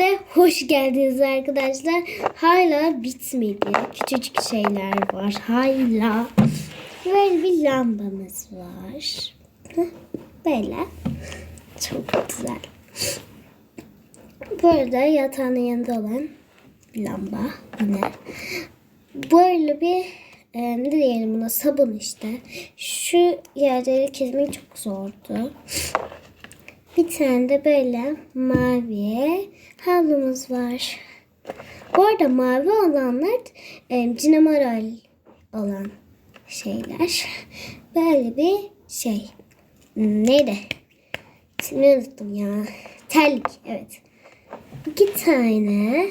de hoş geldiniz arkadaşlar. Hala bitmedi. Küçücük şeyler var. Hala. Böyle bir lambamız var. Böyle. Çok güzel. Burada yatağın yanında olan bir lamba. Yine. Böyle bir e, ne diyelim buna sabun işte. Şu yerleri kesmek çok zordu. Bir tane de böyle mavi havlumuz var. Bu arada mavi olanlar e, cinemaral olan şeyler. Böyle bir şey. Neydi? İsmini unuttum ya. Terlik evet. İki tane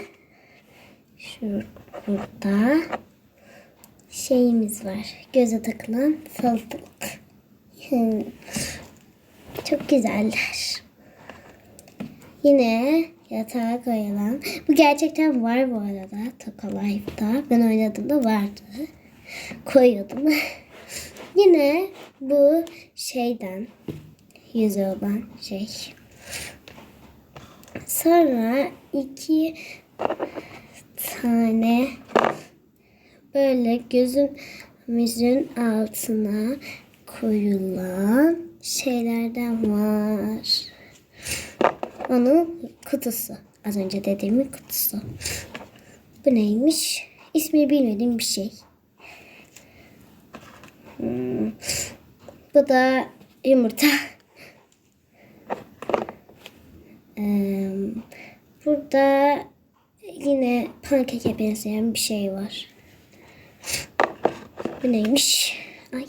şu burada şeyimiz var. Göze takılan salatalık. Çok güzeller. Yine yatağa koyulan. Bu gerçekten var bu arada. Toka Life'da. Ben oynadığımda vardı. Koyuyordum. Yine bu şeyden yüzü olan şey. Sonra iki tane böyle gözümüzün altına koyulan şeylerden var. Onun kutusu. Az önce dediğimin kutusu. Bu neymiş? İsmini bilmediğim bir şey. Hmm. Bu da yumurta. Burada yine pankeke benzeyen bir şey var. Bu neymiş? Ay.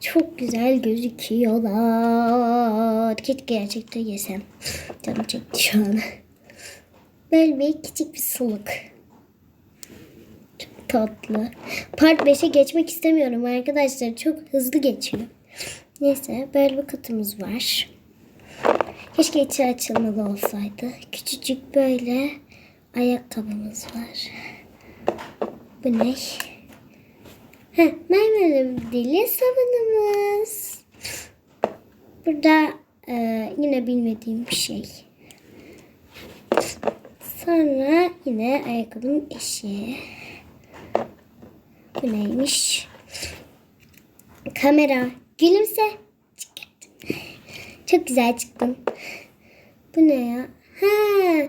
Çok güzel gözüküyorlar. Keşke gerçekten yesem. Canım çekti şu an. Böyle küçük bir suluk. Çok tatlı. Part 5'e geçmek istemiyorum arkadaşlar. Çok hızlı geçiyor. Neyse böyle bir kutumuz var. Keşke içi açılmalı olsaydı. Küçücük böyle ayakkabımız var. Bu ne? Heh, maymunun dili sabunumuz. Burada e, yine bilmediğim bir şey. Sonra yine ayakkabının eşi. Bu neymiş? Kamera. Gülümse. Çıkart. Çok güzel çıktın. Bu ne ya? Ha,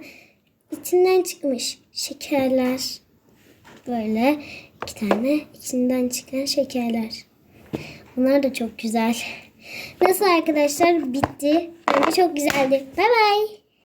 içinden çıkmış şekerler. Böyle iki tane içinden çıkan şekerler. Bunlar da çok güzel. Nasıl arkadaşlar? Bitti. Bence çok güzeldi. Bay bay.